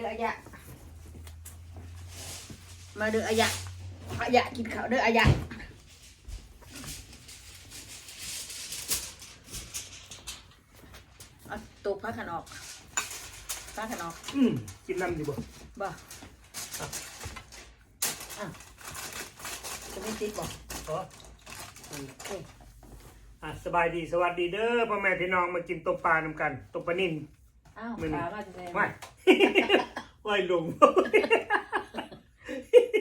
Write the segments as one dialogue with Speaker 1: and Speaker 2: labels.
Speaker 1: ด้ออายะ มาเด้ออายะอายะกินข้าวเด้ออายะเอาตัวพักขันออกพักขันออก
Speaker 2: อืมกินน้ำดีบ่
Speaker 1: บ่อะจะไม่ติดบ่
Speaker 2: อ๋ออะสบายดีสวัสดีเด้อพ่อแม่พี่น้องมากินต้มปลานำกันต้มปลานิ่น
Speaker 1: อ้าว
Speaker 2: ไม่มี
Speaker 1: ขามาจะได้
Speaker 2: ไม่ไหวลุง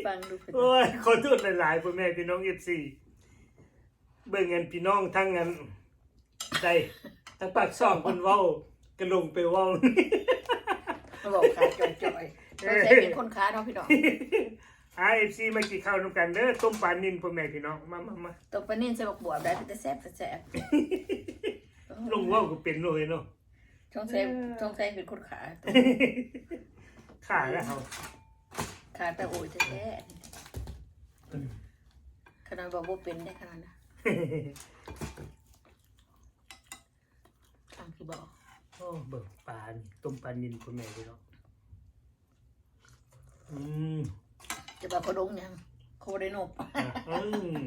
Speaker 1: ฟังดูเพิ่น
Speaker 2: โอ้ยขอโทษหลายๆพ่อแม่พี่น้องเอฟซีเบิ่งเงินพี่น้องทั้งเงินใจทั้งปากซ่องคนเว้ากระลงไปเว้า
Speaker 1: มาบอกขาจ่อยๆเราใช้เป็นคนค้าเนาะพี่น้อง
Speaker 2: อาเอฟซีมากินข้าวนำกันเด้อต้มปลานิ่นพ่อแม่พี่น้องมามามา
Speaker 1: ตัวปลานิ่นใส่บักบวบได้แต่แซ่บแต่แซ่บ
Speaker 2: ลงเว้าก็เป็นเลยเนาะ
Speaker 1: ช่องใส่ช่องใส่เป็นคนขา
Speaker 2: ขาแล้วเขา
Speaker 1: ขาแต่โอ้ยแท้ๆขนาดบอกว่าเป็นได้ขนาดนะทางที่บอก
Speaker 2: โอ้เบิกปลานี่ต้มปลานินพ่อแม่พี่น้องอืม
Speaker 1: จะบอกเขาดงยังเขาบ่ได้นบ
Speaker 2: อะอืม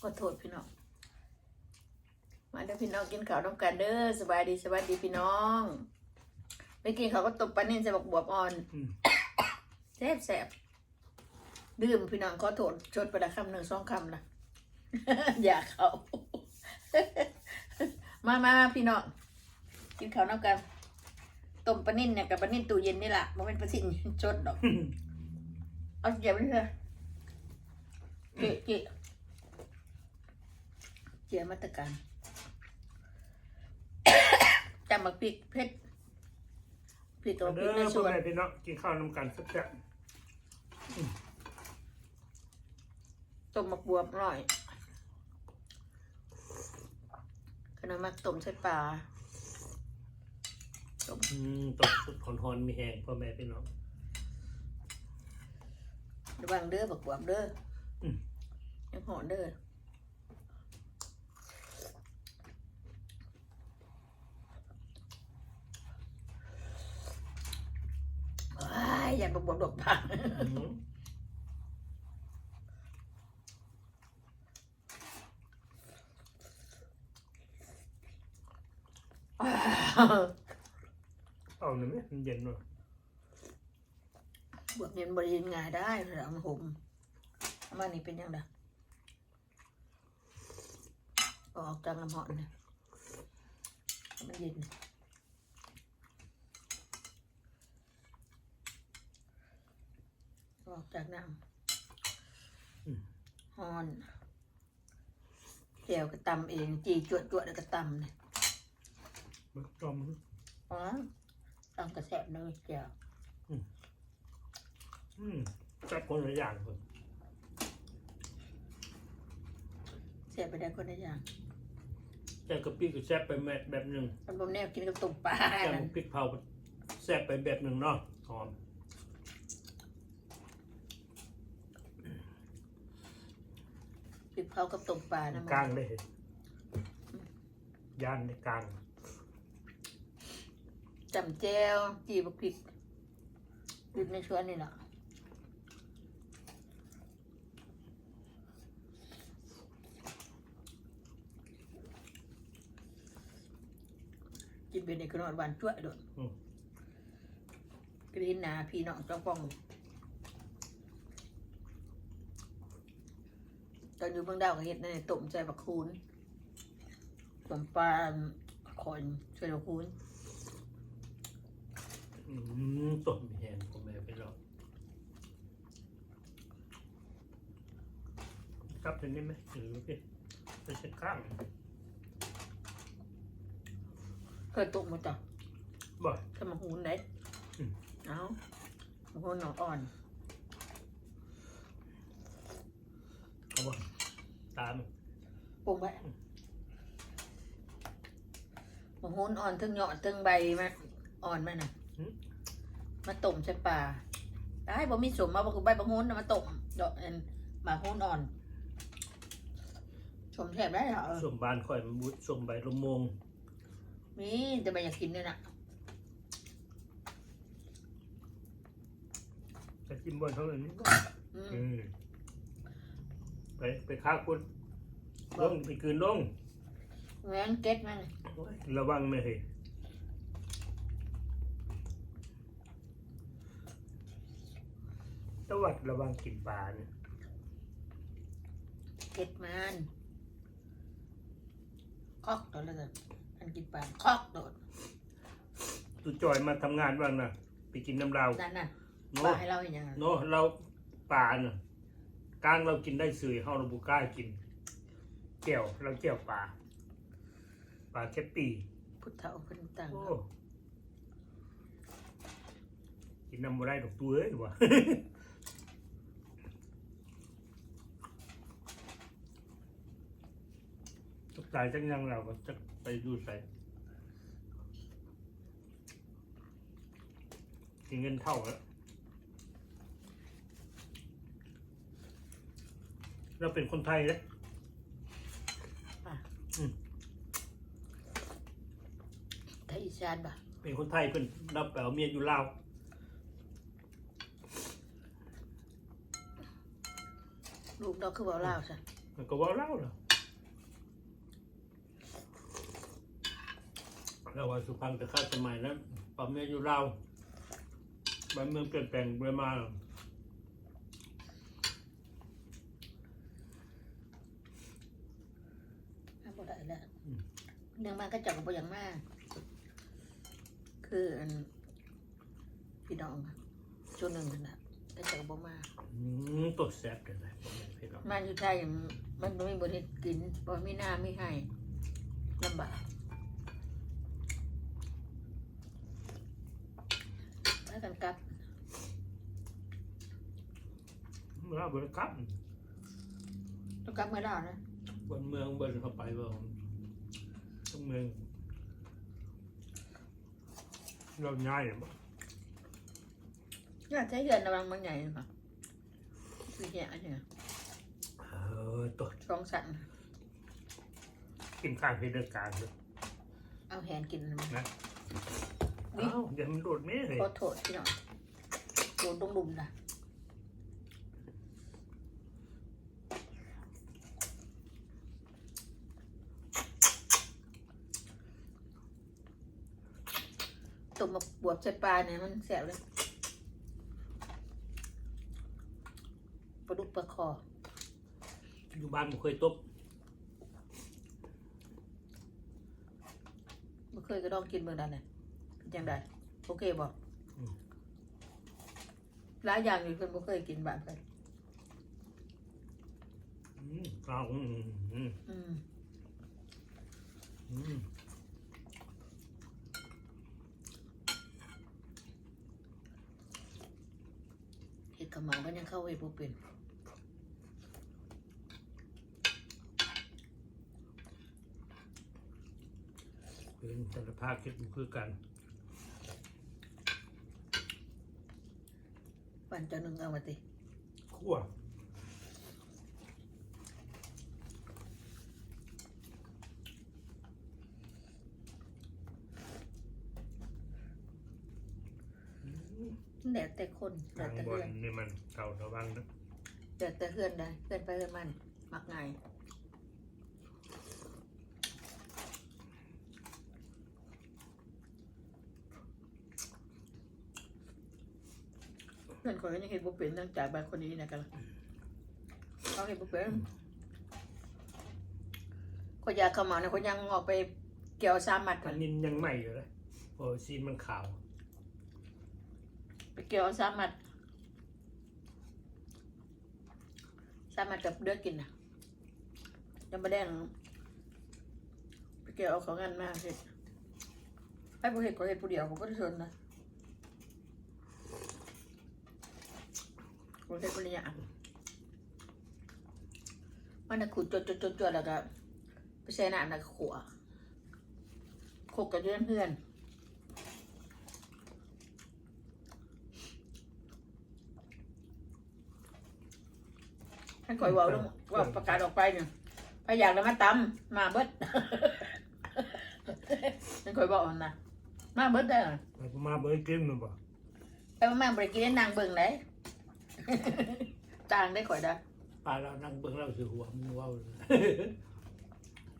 Speaker 1: ก็โทษพี่น้อง มาเด้อพี่น้องกินข้าวน้ำกันเด้อสบายดีสบายดีพี่น้อง ไปกินข้าวก็ตบปลานิ่นใส่บักบวบอ่อน
Speaker 2: อืม
Speaker 1: แซ่บแซ่บดื่มพี่น้องขอโทษชดไปละคำหนึ่งสองคำละอย่าเขา มามามาพี่น้องกินข้าวน้ำกันต้มปลานิ่นเนี่ยกับปลานิ่นตู้เย็นนี่แหละมันเป็นปลาสิ่งชดดอก เอาเก็บไว้เลยเจ๊เจ๊เจ๊มาตรการ จำบักพริกเผ็ดพริ กกับบักพ
Speaker 2: เด้
Speaker 1: ริก
Speaker 2: อ
Speaker 1: ในส
Speaker 2: พ่อ
Speaker 1: วน
Speaker 2: แม่พี่น้องกินข้าวนำกันสักแซ่บ
Speaker 1: ต้มมักบวบหน่อยขนมมักต้มใส่ปลาต้ม
Speaker 2: อืมต้มสุดหอนๆมีแห้งพ่อแม่พี่น้อง
Speaker 1: ระวังเด้อบักบวบเด้ออ
Speaker 2: ม
Speaker 1: ยังหอนเด้อว้ายอยาก บักบวบดอกผัก
Speaker 2: อืมเอาหน่อยไหมมันเย็นหน่อย
Speaker 1: บวบเย็นบริเวณง่ายได้เหรอมันห่มเอามานี่เป็นยังไงออกจากน้ำหอนเนี่ยให้มันเย็น ออกจากน้ำหอนแจวก็ตำเอง จีจวดจวดๆแล้วก็ตำเนี่ย
Speaker 2: มันจอมมัน
Speaker 1: อ๋อตำกระแสบเลยแจว
Speaker 2: อืมจับคนละอย่างคน
Speaker 1: แสบไปได้คนละอย่าง
Speaker 2: แจ่กะปิก็แซ่บไปแบบแบบหนึ่ง
Speaker 1: มันบ่แนวกินกับตุ่มปลา
Speaker 2: แจ่
Speaker 1: นั่น
Speaker 2: พริกเผาแซ่บไปแบบหนึ่งเนาะหอม
Speaker 1: พริกเผากับตุ่มปลานะ
Speaker 2: กลางเลยย่านในกลาง
Speaker 1: จำแจวจีบกพริกดิบในชวนนี่แหละกินเป็นในกระนอนหวานจ้วยโดด
Speaker 2: อืม
Speaker 1: กรีนนาพี่น้องเจ้าป้อง ตอนอยู่เมืองดาวก็เห็ดในนตุ่มใจบักคูนต้มปลาคอนช่วยบักคูน
Speaker 2: อืมต้มแห้งพ่อแม่พี่น้องครับถึงนี้ไหมหรือพี่ไปเช็ดข้าง
Speaker 1: เคยตุ่มมาจ้ะ
Speaker 2: บ่อย
Speaker 1: ถ้ามาหูนไหน
Speaker 2: อืม
Speaker 1: เอามาหูนหนองอ่อน
Speaker 2: เอาบ่ ตาม
Speaker 1: ปรุงไว้มาหูนอ่อนถึงยอดถึงใบมาอ่อนมาน่ะมาต้มใส่ปลาได้บ่มีสมมาบ่คือใบบังหูนน่ะมาต้มดอกอันหมากหูนอ่อนชมแทบได้เหรอ
Speaker 2: ส่วนบานข่อยมันบุส่งใบลมมง
Speaker 1: มีแต่ใบอยากกินเนี่ยน่ะ
Speaker 2: จะกินบนเท่านั้น
Speaker 1: อืม
Speaker 2: อืม ไปไปค้าคุณลงไปคืนลง
Speaker 1: แหวนเก็ตมัน
Speaker 2: โอ้ยระวังไม่เห็นตวัดระวังกินปลาเนี่ย
Speaker 1: เก็ตมันคอกตัวละเกินมันกินปลาคอกโดด
Speaker 2: ตุจอยมาทำงานบ้างนะไปกินน้ำเรา
Speaker 1: นั่นน่ะ
Speaker 2: โน่
Speaker 1: ปลาให้เราเห็นยังไง
Speaker 2: โน่เราปลาเน่ะ กลางเรากินได้สื่อเฮาเราบุกล้ากินเจียวเราเจียวปลาปลาแคปปี
Speaker 1: พุทธเถาเพิ่นต่าง
Speaker 2: โอ้กินน้ำบ่ได้ดอกตัวเอ้ยวะตกใจจังยังเราก็จะไปดูใส่กินเงินเท่าแล้ว เราเป็นคนไทยแล้ว
Speaker 1: ไทยอีสานป่ะ
Speaker 2: เป็นคนไทยเพิ่นรับไปเอาเมียอยู่ลาว
Speaker 1: ลูกเราคือเบาเล่าวซะ
Speaker 2: มันก็เว่าเล่าเหรอเราว่าสุพรรณแต่ข้าสมัยนั้นปอมเมียอยู่ลาวบ้านเมืองเปลี่ยนแปลงไปมา
Speaker 1: ห้ามบ่ได้แล้ว เนื่องมาก็จับบ่อย่างมาก คืออันพี่น้องอะช่วงหนึ่งนั่นน่ะก็จับบ่มา
Speaker 2: อืมตดแสบเลยนะผมไม่เคยลอง
Speaker 1: มันอยู่ไทยมันบ่มีบริกินบ่มีหน้าไม่ให้ลำบากแล้วกันกลับ
Speaker 2: ลาวบริกรรม
Speaker 1: ต้องกลับเมื่อเรานะ
Speaker 2: บนเมืองบนเข้าไปบ่ต้ องเมืองเราง่ายเนี่ยบ่
Speaker 1: อยากใช้เดือนระวังบางใหญ่ค่ะคือเนี่ยอันเนี้ย
Speaker 2: เออตด
Speaker 1: สองสัน
Speaker 2: กินข้าวให้เดินการเลย
Speaker 1: เอาแหนกินมัน
Speaker 2: นะเอ้าอย่ามันโดดแม่เลย
Speaker 1: ขอโทษพี่น้องโดนตรงดุมนะตุ่ มมาบวบใส่ปลาเนี่ยมันแสบเลยปลาดุกปลาคอ
Speaker 2: อยู่บ้านผมเคยตบ
Speaker 1: ไม่เคยก็ต้องกินเมืองนั้นเลยเป็นยังไงโอเคบอกหลายอย่างอยู่เพิ่นบ่เคยกินแบบเพิ่น
Speaker 2: อืมเอาอืมอืม
Speaker 1: อืม
Speaker 2: อืม
Speaker 1: เห็ดกระเหมามันยังเข้าเห็ดบ่เป็น
Speaker 2: เป็นสารภาพคิดมันคือกัน
Speaker 1: วันเจะนึงเอามาติ
Speaker 2: ขั้ว
Speaker 1: แดดแต่คนแด
Speaker 2: ทา
Speaker 1: ด
Speaker 2: ง
Speaker 1: แต่
Speaker 2: บ
Speaker 1: เฮื
Speaker 2: น
Speaker 1: อน
Speaker 2: นี่มันเก่าระวังนะ
Speaker 1: แดดแต่เฮือนได้เฮือนไปเฮือนมัน มักง่ายเพื่อนคนนี้เห็ดบ่เป็นตั้งจากบางคนนี้นะกันเขาเห็ดบ่เป็นคนอยากเข้ามาเนี่ยคนยังออกไปเกี่ยวสามมัด
Speaker 2: อั
Speaker 1: มันน
Speaker 2: นี้ยังใหม่อยู่เลยโอ้ซีนมันขาว
Speaker 1: ไปเกี่ยวสามัดสามัดกับเดือกินนะยังไม่แดงไปเกี่ยวเอาของงานมาสิให้ผู้เห็ดก็เห็ดผู้เดียวผมก็ได้ชนนะผมเห็ดผู้เดียวมันน่ะขูดจดจดจดจดแล้วก็ไปใส่น้ำแล้วก็ขัวโขกกับเพื่อนเพื่อน ท่านคอยเว่าลงเว่าประกาศออกไปเนี่ยพยากแล้วมาตำมาเบิดท่านคอยบอกนะมาเบิดได้อ
Speaker 2: ไปมาเบอร์กินมันบ่
Speaker 1: แต่ว่ามาบริกินได้นางเบิ่งไหนจางได้ข่อยได้
Speaker 2: ปลาเรานั่งเบิ่งเราสิหัวมึงเว้า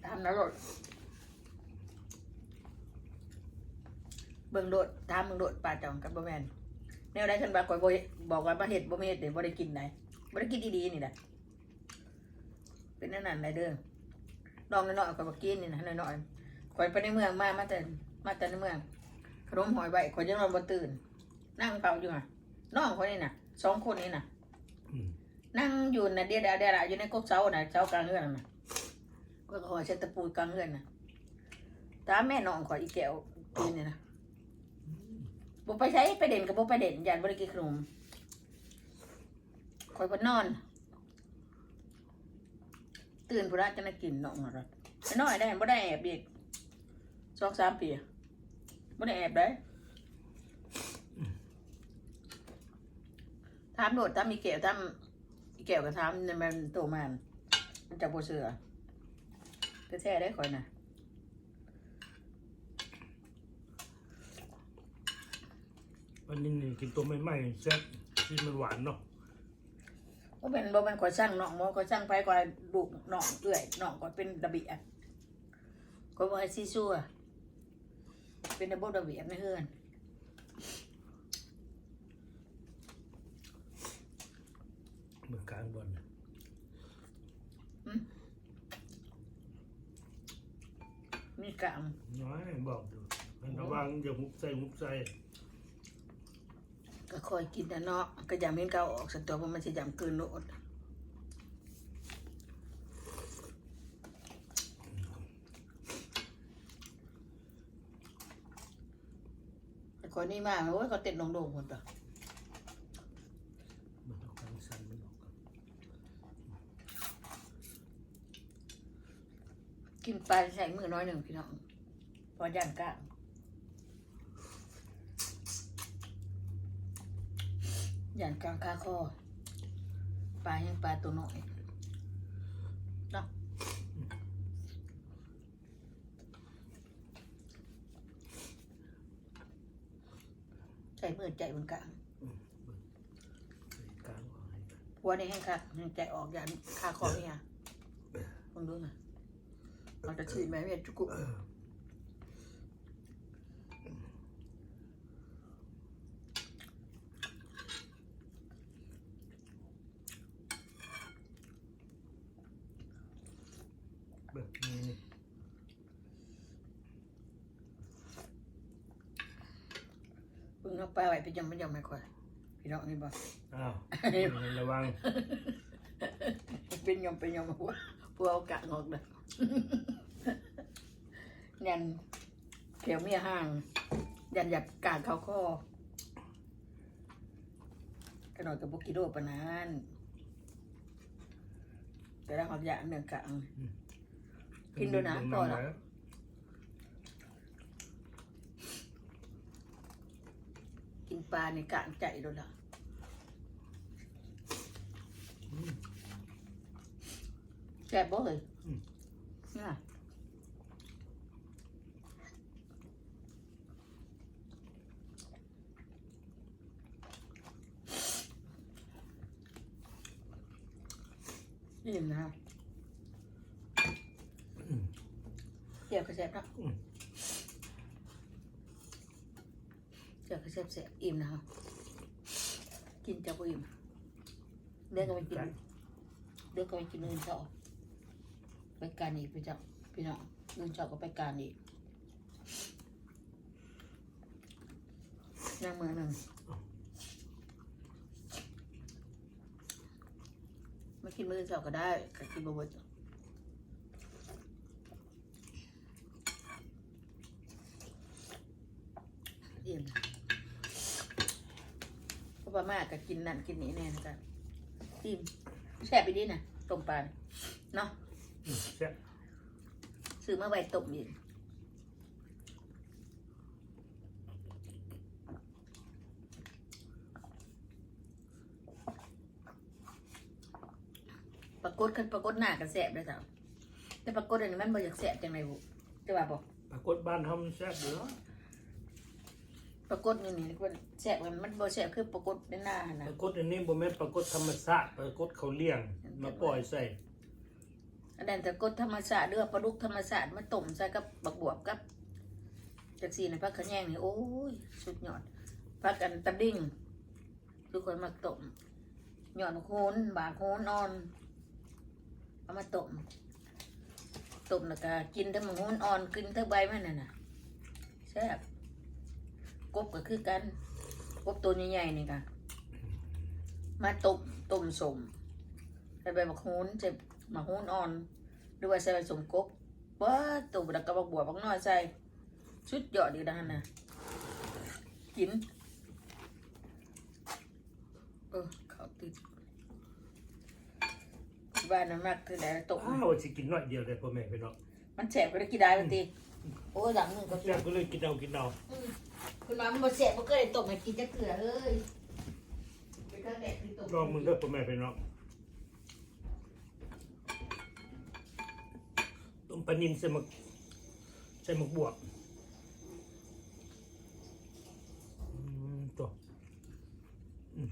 Speaker 1: ทำนะโดดเบิ่งโดดตามเบิ่งโดดปลาจองกับบ่แม่นแนวได้ฉันว่าข่อยบ่บอกว่าบ่เฮ็ดบ่มีเฮ็ดเดี๋ยวบ่ได้กินไหนบ่ได้กินดีๆนี่แหละ เป็นนั่นนั่นไรเด้อลองน้อยๆข่อยบ่กินนี่นะน้อยๆข่อยไปในเมืองมามาแต่มาแต่ในเมืองขนมหอยใบข่อยยังนอนบ่ตื่น นั่งเฝ้าอยู่อะน้องคนนี้น่ะสองคนนี้น่ะ
Speaker 2: อืม
Speaker 1: นั่งอยู่น่ะเดียวเดียวเดียวอยู่ในกกเสาน่ะเสากลางเรือนน่ะก็ขอเช็ดตะปูกลางเรือนน่ะตามแม่น้องขอยอีแก้วกินนี่นะบ่ไปใช้ไปเด่นกับบ่ไปเด่นยันบ่ได้กินขนมคอยบ่นอน ตื่นพุ่นละจะมากินน้องอะไรไอ้น้อยได้บ่ได้แอบอีกสองสามปีบ่ได้แอบได้ถามโดดถามมีแก้วถามอีแก้วก็ถามนี่มันโตมันมันจะบ่เชื่อก็แท้ได้ข่อยน่ะ
Speaker 2: วันนี้นี่กินตัวใหม่ๆแซ่บที่มันหวานเนาะ
Speaker 1: บ่เป็นบ่เป็นข่อยสร้างน้องหมอข่อยสร้างไปข่อยลูกน้องเอื้อยน้องข่อยเป็นระเบียบข่อยบ่ให้ซีซัวเป็นระบบระเบียบในเฮือน
Speaker 2: เมืองกลางบน
Speaker 1: มีกลาง
Speaker 2: น้อยบอกดูระวังอย่ามุกใส่มุกใส่
Speaker 1: ก็คอยกินนะเนาะก็ย่าเม้นเกาออกสักตัวเพราะมันสิยำเกินโลดคนนี้มากโอ้ยเขาเต้นโดงหมดต่อ
Speaker 2: มันต้องการสั่นมันออกก่อน
Speaker 1: กินปลาใส่มือน้อยหนึ่งพี่น้อง พอย่างกลาง ย่านกลางคาคอปลายังปลาตัวน้อยเนาะใส่มือใจบนกลาง
Speaker 2: กลางออกให้กัน
Speaker 1: หัวในแห้งคักแห้งใจออกยันคาคอเนี่ยลองดูหน่อยเราจะฉีดไหมเวียนจุกุ
Speaker 2: แบบนี้
Speaker 1: เพิ่งเอาปลาไว้ไปยำไม่ยำไม่ค่อยพี่น้องนี่บอก
Speaker 2: อ้าวระวัง
Speaker 1: เป็นยำเป็นยำหัวหัวเอากะงอกเลยยันเขียวเมียห่าง ยันหยับกางเขาข้อกระหน่อยกับบุกิโดปะนานแต่ละหอบยาเนื้อกลางกินดูนะก่อนเหรอ กิน ปลาในกลางใจโดนละ
Speaker 2: อืม
Speaker 1: แซ่บบ่เลย
Speaker 2: อืม
Speaker 1: น่ะอิ่มนะเจียวกระแซบเนาะ
Speaker 2: อืม
Speaker 1: เจียวกระแซบแซ่บอิ่มนะคะ กินเจ้าก็อิ่มเดี๋ยวก็ไปกินเดี๋ยวก็ไปกินอื่นต่อไปการอีกพี่เจ้าพี่น้องอื่นต่อก็ไปการอีกนั่งมือหนึ่งไม่กินมือเจ้าก็ได้ก็กินบะเบิดอิ่ม เพราะว่ามากก็กินนั่นกินนี่แน่นะจ๊ะอิ่มแซ่บไปดีนะต้มปลาน่ะเนาะ
Speaker 2: อืมแซ่บ
Speaker 1: ซื้อมาไว้ต้มอีกปรากฏขึ้นปรากฏหน้ากันแสบเลยจ้ะแต่ปรากฏอันนี้มันบ่อยากแสบจังไรบุจะว่าบอก
Speaker 2: ปรากฏบ้านทำแซ่บอยู่เนาะ
Speaker 1: ปรากฏนี่นี่มันแซ่บกันมันบ่แซ่บคือปรากฏในหน้าหั่น
Speaker 2: ป
Speaker 1: นะ
Speaker 2: รากฏอันนี้บ่แม่นปรากฏธรรมชาติปรากฏเขาเลี้ยง มาปล่อยใส่
Speaker 1: อันนั้นแต่กฏธรรมชาติเด้อปลาดุกธรรมชาติมาต้มใส่กับบักบวบกับจักซี่นะพักขะแยงนี่โอ้ยสุดยอดพักกันตะดิ่งทุกคนมาต้มหย่อนโคนบากโคนอ่อนเอามาต้มต้มแล้วก็กินทั้งหมูโคนอ่อนกินทั้งใบมันน่ะนะแซ่บ กบก็คือกัน กบตัวใหญ่ๆนี่ค่ะ มาต้มต้มสมใส่ใบมะโคนใส่มะโคนอ่อนหรือว่าใส่ใบสมกบว้าตุ่มแล้วก็บักบัวบักน้อยใส่ชุดยอดดีด้านนะกินเออเขาติดบ้านนั้นมากคือไหนตก
Speaker 2: อ้าวสิกินน้อยเดียวได้พ่อแม่พี่น้อง
Speaker 1: มันแสบก็ได้กินได้บางทีโอ้ยหลังมึงก็
Speaker 2: แล้ก็เลยกินเอากินเอา
Speaker 1: คุณมามันบ่แสบมันก็เลยตกให้กินจะเกลือเลยเป็นข้างแดดคือตก
Speaker 2: ลองมึงเด้อพ่อแม่พี่น้องต้มปลานิลใส่หมกใส่หมกบวบอืมตัว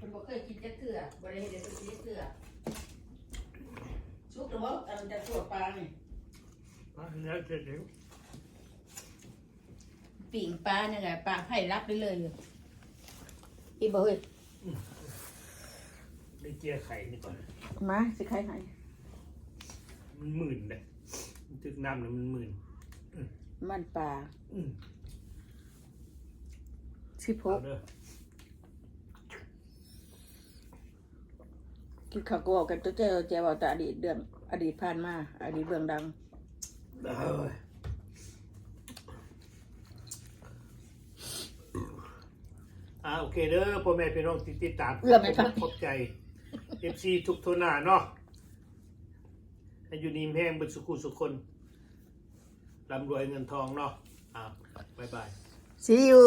Speaker 1: มันบ่เคยกินจะเกลือบ่ได้เห็นเดี๋ยวกินจะเกลือชุบหรือว่าอันจะตัวปลานี่
Speaker 2: อะแล้วเสร็จแล้ว
Speaker 1: ปิ่งปลาเนี่ยไงปลาไผ่รับได้เลยอีบ่เฮ้ย
Speaker 2: ได้เจียไข่นี่ก่อน
Speaker 1: มาสิใครให้
Speaker 2: มันหมื่นเลยมันตึกน้ำเนี่ยมันหมื่น
Speaker 1: มันปลา
Speaker 2: อืม
Speaker 1: สิพ
Speaker 2: เอา
Speaker 1: ก
Speaker 2: เด้อ
Speaker 1: คิดเขาก็บอกกันตัวเจ้าเจ้าว่าแต่อดีตเดือนอดีตผ่านมา อดีตเบื้องดัง
Speaker 2: เอาเว้ย อ่าโอเคเด้อพ่อแม่พี่น้องที่ติดตาม
Speaker 1: เอื้อมไหมครับ
Speaker 2: ขอบใจเอฟซีทุกโทนาเนาะให้อยู่นีมแห้งเป็นสุขุสุขคนร่ำรวยเงินทองเนาะอ่าบ๊ายบาย
Speaker 1: See you